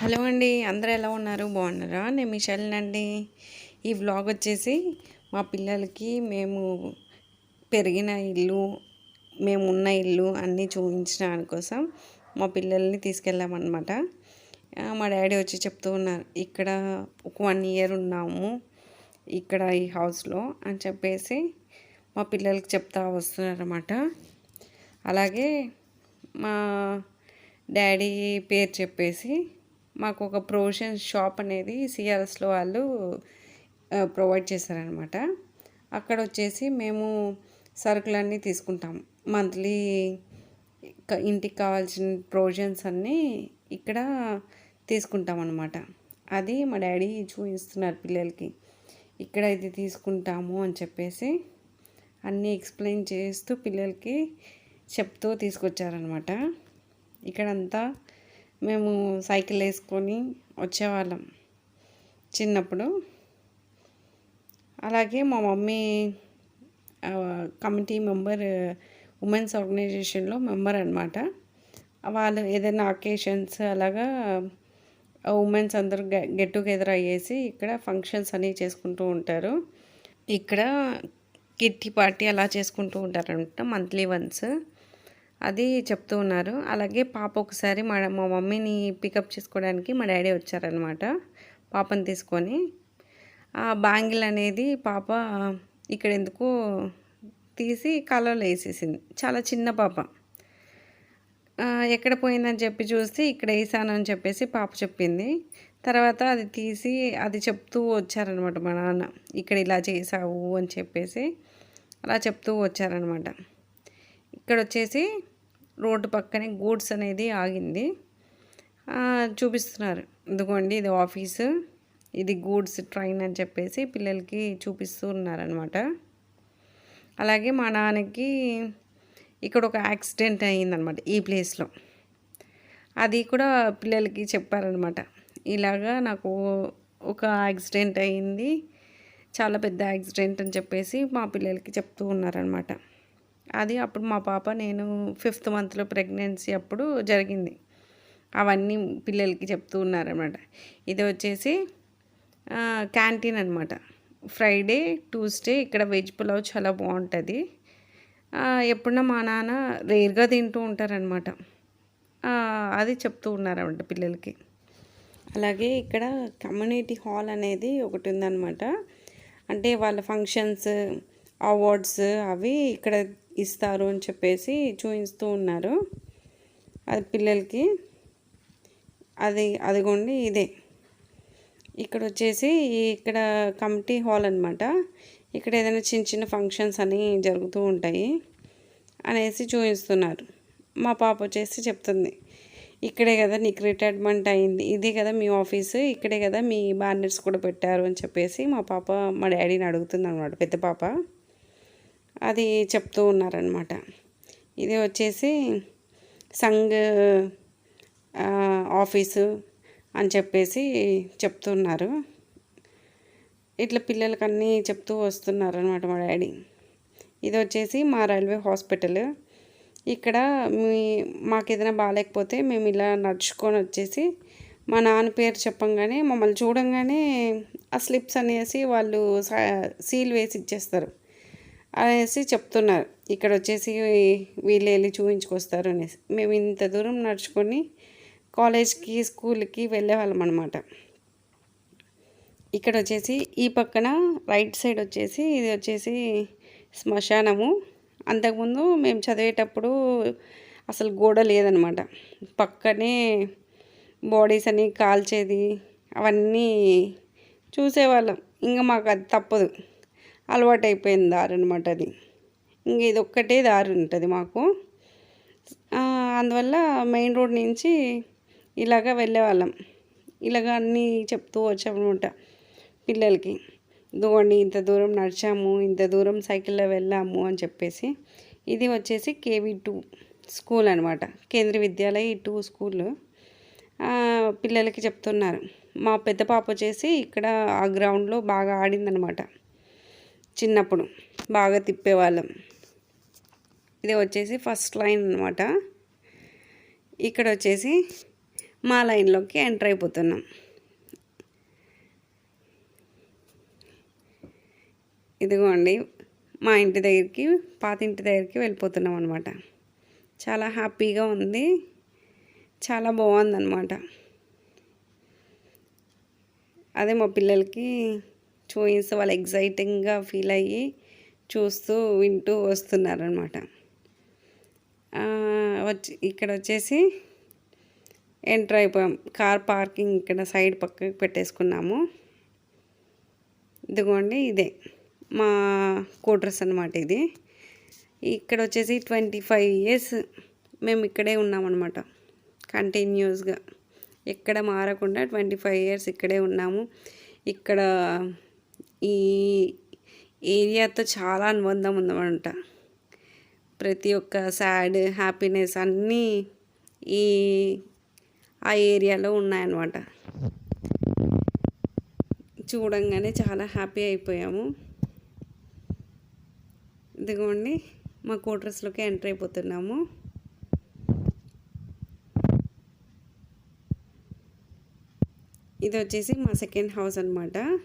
Hello అండి అందరూ ఎలా ఉన్నారు? బాగున్నారా? నేను మీ అండి. ఈ వ్లాగ్ వచ్చేసి మా పిల్లలకి మేము పెరిగిన ఇల్లు మేము ఉన్న ఇల్లు అన్నీ చూపించడానికి కోసం మా పిల్లల్ని తీసుకెళ్ళామన్నమాట. మా డాడీ వచ్చి చెప్తూ ఉన్నారు ఇక్కడ ఒక వన్ ఇయర్ ఉన్నాము ఇక్కడ ఈ హౌస్లో అని చెప్పేసి మా పిల్లలకి చెప్తా వస్తున్నారన్నమాట. అలాగే మా డాడీ పేరు చెప్పేసి మాకు ఒక ప్రొవిజన్ షాప్ అనేది సిఆర్ఎస్లో వాళ్ళు ప్రొవైడ్ చేశారనమాట అక్కడ వచ్చేసి మేము సరుకులన్నీ తీసుకుంటాం. మంత్లీ ఇంటికి కావాల్సిన ప్రొవిజన్స్ అన్నీ ఇక్కడ తీసుకుంటాం అనమాట అది మా డాడీ చూపిస్తున్నారు పిల్లలకి. ఇక్కడ ఇది తీసుకుంటాము అని చెప్పేసి అన్నీ ఎక్స్ప్లెయిన్ చేస్తూ పిల్లలకి చెప్తూ తీసుకొచ్చారనమాట ఇక్కడంతా మేము సైకిల్ వేసుకొని వచ్చేవాళ్ళం చిన్నప్పుడు. అలాగే మా మమ్మీ కమిటీ మెంబర్ ఉమెన్స్ ఆర్గనైజేషన్లో మెంబర్ అనమాట వాళ్ళు ఏదైనా అకేషన్స్ అలాగా ఉమెన్స్ అందరూ గెట్ టుగెదర్ అయ్యేసి ఇక్కడ ఫంక్షన్స్ అన్నీ చేసుకుంటూ ఉంటారు. ఇక్కడ కిట్టి పార్టీ అలా చేసుకుంటూ ఉంటారనమాట మంత్లీ వన్స్. అది చెప్తూ ఉన్నారు. అలాగే పాప ఒకసారి మా మా మమ్మీని పికప్ చేసుకోవడానికి మా డాడీ వచ్చారనమాట పాపను తీసుకొని. ఆ బ్యాంగిల్ అనేది పాప ఇక్కడ ఎందుకు తీసి కాలంలో వేసేసింది. చాలా చిన్న పాప. ఎక్కడ పోయిందని చెప్పి చూస్తే ఇక్కడ వేసాను అని చెప్పేసి పాప చెప్పింది. తర్వాత అది తీసి అది చెప్తూ వచ్చారనమాట మా నాన్న. ఇక్కడ ఇలా చేసావు అని చెప్పేసి అలా చెప్తూ వచ్చారనమాట ఇక్కడ వచ్చేసి రోడ్డు పక్కనే గూడ్స్ అనేది ఆగింది. చూపిస్తున్నారు. ఇదిగోండి ఇది ఆఫీసు. ఇది గూడ్స్ ట్రైన్ అని చెప్పేసి పిల్లలకి చూపిస్తూ ఉన్నారనమాట అలాగే మా నాన్నకి ఇక్కడ ఒక యాక్సిడెంట్ అయ్యిందనమాట ఈ ప్లేస్లో. అది కూడా పిల్లలకి చెప్పారనమాట ఇలాగా నాకు ఒక యాక్సిడెంట్ అయ్యింది చాలా పెద్ద యాక్సిడెంట్ అని చెప్పేసి మా పిల్లలకి చెప్తూ ఉన్నారనమాట అది అప్పుడు మా పాప నేను ఫిఫ్త్ మంత్లో ప్రెగ్నెన్సీ అప్పుడు జరిగింది. అవన్నీ పిల్లలకి చెప్తూ ఉన్నారనమాట ఇది వచ్చేసి క్యాంటీన్ అనమాట ఫ్రైడే ట్యూస్డే ఇక్కడ వెజ్ పులావ్ చాలా బాగుంటుంది. ఎప్పుడన్నా మా నాన్న రేర్గా తింటూ ఉంటారనమాట అది చెప్తూ ఉన్నారనమాట పిల్లలకి. అలాగే ఇక్కడ కమ్యూనిటీ హాల్ అనేది ఒకటి ఉందన్నమాట. అంటే వాళ్ళ ఫంక్షన్స్ అవార్డ్స్ అవి ఇక్కడ ఇస్తారు అని చెప్పేసి చూపిస్తూ ఉన్నారు. అది పిల్లలకి. అది అదిగోండి ఇదే. ఇక్కడ వచ్చేసి ఇక్కడ కమిటీ హాల్ అనమాట ఇక్కడ ఏదైనా చిన్న చిన్న ఫంక్షన్స్ అని జరుగుతూ ఉంటాయి అనేసి చూపిస్తున్నారు మా పాప వచ్చేసి చెప్తుంది ఇక్కడే కదా నీకు రిటైర్మెంట్ అయింది. ఇదే కదా మీ ఆఫీసు ఇక్కడే కదా మీ బ్యానర్స్ కూడా పెట్టారు అని చెప్పేసి మా పాప మా డాడీని అడుగుతుంది అనమాట పెద్ద పాప. అది చెప్తూ ఉన్నారనమాట ఇది వచ్చేసి సంఘ్ ఆఫీసు అని చెప్పేసి చెప్తున్నారు ఇట్లా పిల్లలకి అన్నీ చెప్తూ వస్తున్నారు అనమాట మా డాడీ. ఇది వచ్చేసి మా రైల్వే హాస్పిటల్. ఇక్కడ మీ మాకు ఏదైనా బాగాలేకపోతే మేము ఇలా నడుచుకొని వచ్చేసి మా నాన్న పేరు చెప్పంగానే మమ్మల్ని చూడంగానే ఆ స్లిప్స్ అనేసి వాళ్ళు సా- సీల్ వేసి ఇచ్చేస్తారు. అనేసి చెప్తున్నారు. ఇక్కడ వచ్చేసి వీళ్ళు వెళ్ళి చూపించుకొస్తారు అనేసి. మేము ఇంత దూరం నడుచుకొని కాలేజ్కి స్కూల్కి వెళ్ళేవాళ్ళం అనమాట ఇక్కడ వచ్చేసి ఈ పక్కన రైట్ సైడ్ వచ్చేసి ఇది వచ్చేసి శ్మశానము. అంతకుముందు మేము చదివేటప్పుడు అసలు గోడ లేదనమాట పక్కనే బాడీస్ అని కాల్చేది అవన్నీ చూసేవాళ్ళం. ఇంకా మాకు అది తప్పదు. అలవాటైపోయిన దారి అనమాట అది. ఇంక ఇది ఒక్కటే దారి ఉంటుంది మాకు. అందువల్ల మెయిన్ రోడ్ నుంచి ఇలాగ వెళ్ళేవాళ్ళం. ఇలాగ అన్నీ చెప్తూ వచ్చామన్నమాట పిల్లలకి. ఇదిగోండి ఇంత దూరం నడిచాము ఇంత దూరం సైకిల్లో వెళ్ళాము అని చెప్పేసి. ఇది వచ్చేసి కేవీ టూ స్కూల్ అనమాట కేంద్రీయ విద్యాలయ టూ స్కూల్. పిల్లలకి చెప్తున్నారు. మా పెద్ద పాప వచ్చేసి ఇక్కడ ఆ గ్రౌండ్లో బాగా ఆడిందనమాట చిన్నప్పుడు బాగా తిప్పేవాళ్ళం. ఇది వచ్చేసి ఫస్ట్ లైన్ అనమాట ఇక్కడ వచ్చేసి మా లైన్లోకి ఎంటర్ అయిపోతున్నాం. ఇదిగోండి మా ఇంటి దగ్గరికి పాత ఇంటి దగ్గరికి వెళ్ళిపోతున్నాం అనమాట చాలా హ్యాపీగా ఉంది. చాలా బాగుందన్నమాట. అదే మా పిల్లలకి చూయిస్తే వాళ్ళు ఎగ్జైటింగ్గా ఫీల్ అయ్యి చూస్తూ వింటూ వస్తున్నారనమాట వచ్చి ఇక్కడ వచ్చేసి ఎంటర్ అయిపోయాం. కార్ పార్కింగ్ ఇక్కడ సైడ్ పక్కకి పెట్టేసుకున్నాము. ఇదిగోండి ఇదే. మా కోట్రస్ అనమాట ఇది. ఇక్కడ వచ్చేసి ట్వంటీ ఫైవ్ ఇయర్స్ మేము ఇక్కడే ఉన్నామన్నమాట. కంటిన్యూస్గా ఎక్కడ మారకుండా ట్వంటీ ఫైవ్ ఇయర్స్ ఇక్కడే ఉన్నాము. ఇక్కడ ఈ ఏరియాతో చాలా అనుబంధం ఉందన్నమాట ప్రతి ఒక్క సాడ్ హ్యాపీనెస్ అన్నీ ఈ ఆ ఏరియాలో ఉన్నాయన్నమాట. చూడంగానే చాలా హ్యాపీ అయిపోయాము. ఇదిగోండి మా క్వార్టర్స్లోకి ఎంటర్ అయిపోతున్నాము. ఇది వచ్చేసి మా సెకండ్ హౌస్ అనమాట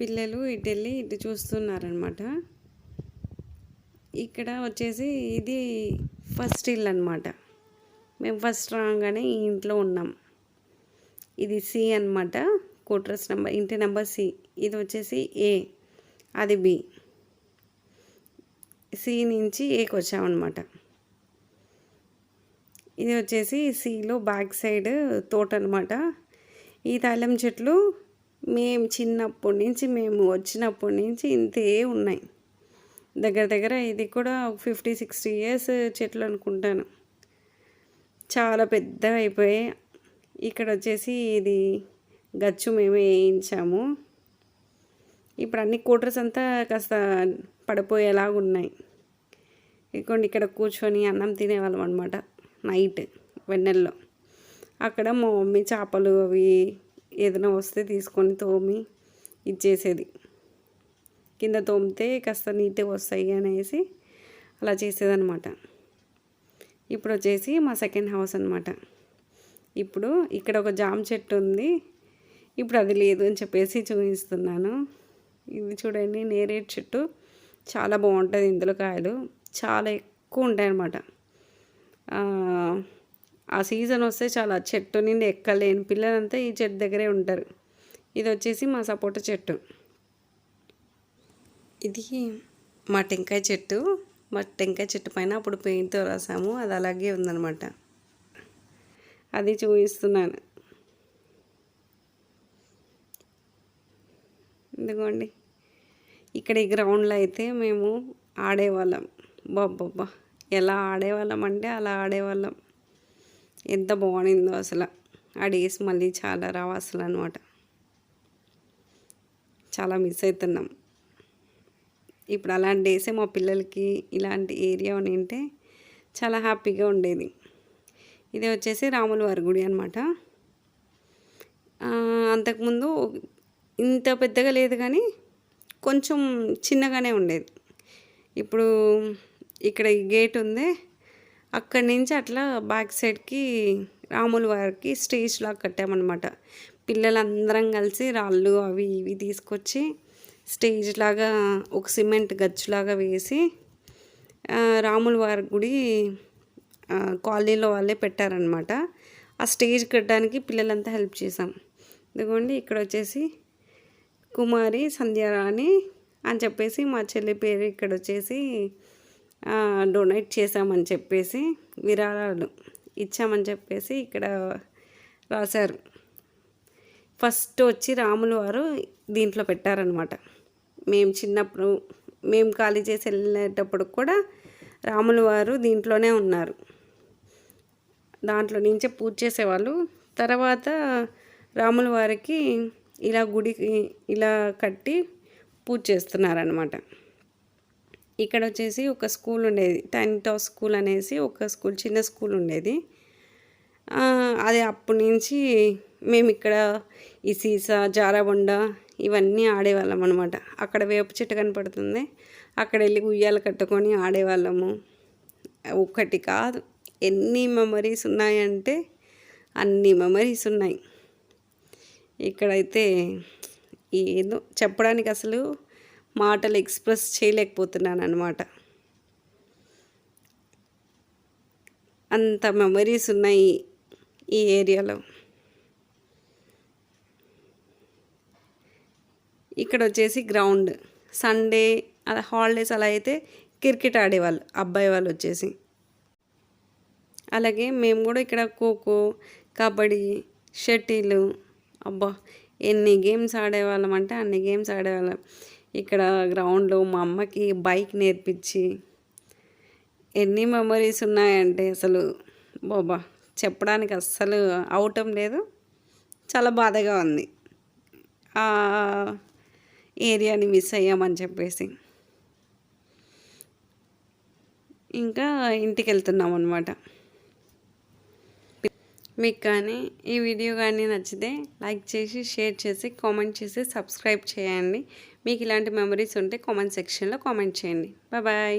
పిల్లలు ఇటు వెళ్ళి ఇటు చూస్తున్నారనమాట ఇక్కడ వచ్చేసి ఇది ఫస్ట్ ఇల్లు అనమాట మేము ఫస్ట్ రాగానే ఈ ఇంట్లో ఉన్నాం. ఇది సి అనమాట కోట్రస్ నెంబర్ ఇంటి నెంబర్ సి. ఇది వచ్చేసి ఏ. అది బి. సి నుంచి ఏకి వచ్చామన్నమాట ఇది వచ్చేసి సిలో బ్యాక్ సైడ్ తోట అనమాట ఈ తాళం చెట్లు మేము చిన్నప్పటి నుంచి మేము వచ్చినప్పటి నుంచి ఇంతే ఉన్నాయి. దగ్గర దగ్గర ఇది కూడా ఫిఫ్టీ సిక్స్టీ ఇయర్స్ చెట్లు అనుకుంటాను. చాలా పెద్దగా అయిపోయాయి. ఇక్కడ వచ్చేసి ఇది గచ్చు మేమే వేయించాము. ఇప్పుడు అన్ని కూటర్స్ అంతా కాస్త పడిపోయేలాగా ఉన్నాయి. ఇదిగోండి ఇక్కడ కూర్చొని అన్నం తినేవాళ్ళం అనమాట నైట్ వెన్నెల్లో. అక్కడ మా మమ్మీ చేపలు అవి ఏదైనా వస్తే తీసుకొని తోమి ఇచ్చేసేది. కింద తోమితే కాస్త నీట్గా వస్తాయి అనేసి అలా చేసేదనమాట ఇప్పుడు వచ్చేసి మా సెకండ్ హౌస్ అనమాట ఇప్పుడు ఇక్కడ ఒక జామ చెట్టు ఉంది. ఇప్పుడు అది లేదు అని చెప్పేసి చూపిస్తున్నాను. ఇది చూడండి నేరేడు చెట్టు. చాలా బాగుంటుంది ఇందులో కాయలు. చాలా ఎక్కువ ఉంటాయి అన్నమాట ఆ సీజన్ వస్తే చాలా చెట్టు నుండి ఎక్కలేని పిల్లలంతా ఈ చెట్టు దగ్గరే ఉంటారు. ఇది వచ్చేసి మా సపోటా చెట్టు. ఇది మా టెంకాయ చెట్టు. మా టెంకాయ చెట్టు పైన అప్పుడు పెయింట్తో రాసాము. అది అలాగే ఉందన్నమాట. అది చూపిస్తున్నాను. ఎందుకోండి ఇక్కడ ఈ గ్రౌండ్లో అయితే మేము ఆడేవాళ్ళం. బాబ్బా ఎలా ఆడేవాళ్ళం అంటే అలా ఆడేవాళ్ళం. ఎంత బాగుండిందో అసలు. ఆ డేస్ మళ్ళీ చాలా రావు అసలు అనమాట చాలా మిస్ అవుతున్నాం ఇప్పుడు అలాంటి డేసే మా పిల్లలకి ఇలాంటి ఏరియా ఉంటే చాలా హ్యాపీగా ఉండేది. ఇది వచ్చేసి రాముల వారి గుడి అనమాట అంతకుముందు ఇంత పెద్దగా లేదు కానీ కొంచెం చిన్నగానే ఉండేది. ఇప్పుడు ఇక్కడ ఈ గేట్ ఉంది అక్కడి నుంచి అట్లా బ్యాక్ సైడ్కి రాముల వారికి స్టేజ్ లాగా కట్టామన్నమాట. పిల్లలందరం కలిసి రాళ్ళు అవి ఇవి తీసుకొచ్చి స్టేజ్ లాగా ఒక సిమెంట్ గచ్చులాగా వేసి రాముల వారి గుడి కాలనీలో వాళ్ళే పెట్టారనమాట ఆ స్టేజ్ కట్టడానికి పిల్లలంతా హెల్ప్ చేసాం ఇదిగోండి ఇక్కడ వచ్చేసి కుమారి సంధ్యారాణి అని చెప్పేసి మా చెల్లి పేరు ఇక్కడ వచ్చేసి డొనేట్ చేశామని చెప్పేసి విరాళాలు ఇచ్చామని చెప్పేసి ఇక్కడ రాశారు. ఫస్ట్ వచ్చి రాములు వారు దీంట్లో పెట్టారనమాట మేము చిన్నప్పుడు మేము ఖాళీ చేసి వెళ్ళేటప్పుడు కూడా రాములు వారు దీంట్లోనే ఉన్నారు. దాంట్లో నుంచే పూజ చేసేవాళ్ళు. తర్వాత రాముల వారికి ఇలా గుడికి ఇలా కట్టి పూజ చేస్తున్నారనమాట ఇక్కడ వచ్చేసి ఒక స్కూల్ ఉండేది. టెన్త్ స్కూల్ అనేసి ఒక స్కూల్ చిన్న స్కూల్ ఉండేది. అది అప్పటి నుంచి మేము ఇక్కడ ఈ సీసా జారబొండ ఇవన్నీ ఆడేవాళ్ళం అనమాట అక్కడ వేప చెట్టు కనపడుతుంది. అక్కడ వెళ్ళి ఉయ్యాలు కట్టుకొని ఆడేవాళ్ళము. ఒకటి కాదు ఎన్ని మెమరీస్ ఉన్నాయంటే అన్ని మెమరీస్ ఉన్నాయి. ఇక్కడైతే ఏదో చెప్పడానికి అసలు మాటలు ఎక్స్ప్రెస్ చేయలేకపోతున్నాను అనమాట అంత మెమరీస్ ఉన్నాయి ఈ ఏరియాలో. ఇక్కడ వచ్చేసి గ్రౌండ్. సండే అలా హాలిడేస్ అలా అయితే క్రికెట్ ఆడేవాళ్ళు అబ్బాయి వాళ్ళు వచ్చేసి. అలాగే మేము కూడా ఇక్కడ ఖోఖో కబడ్డీ షటిల్ అబ్బా ఎన్ని గేమ్స్ ఆడేవాళ్ళం అంటే అన్ని గేమ్స్ ఆడేవాళ్ళం. ఇక్కడ గ్రౌండ్లో మా అమ్మకి బైక్ నేర్పించి ఎన్ని మెమరీస్ ఉన్నాయంటే అసలు బాబా చెప్పడానికి అస్సలు అవటం లేదు. చాలా బాధగా ఉంది. ఆ ఏరియాని మిస్ అయ్యామని చెప్పేసి. ఇంకా ఇంటికి వెళ్తున్నాం అనమాట మీకు కానీ ఈ వీడియో కానీ నచ్చితే లైక్ చేసి షేర్ చేసి కామెంట్ చేసి సబ్స్క్రైబ్ చేయండి. మీకు ఇలాంటి మెమరీస్ ఉంటే కామెంట్ సెక్షన్లో కామెంట్ చేయండి. బాయ్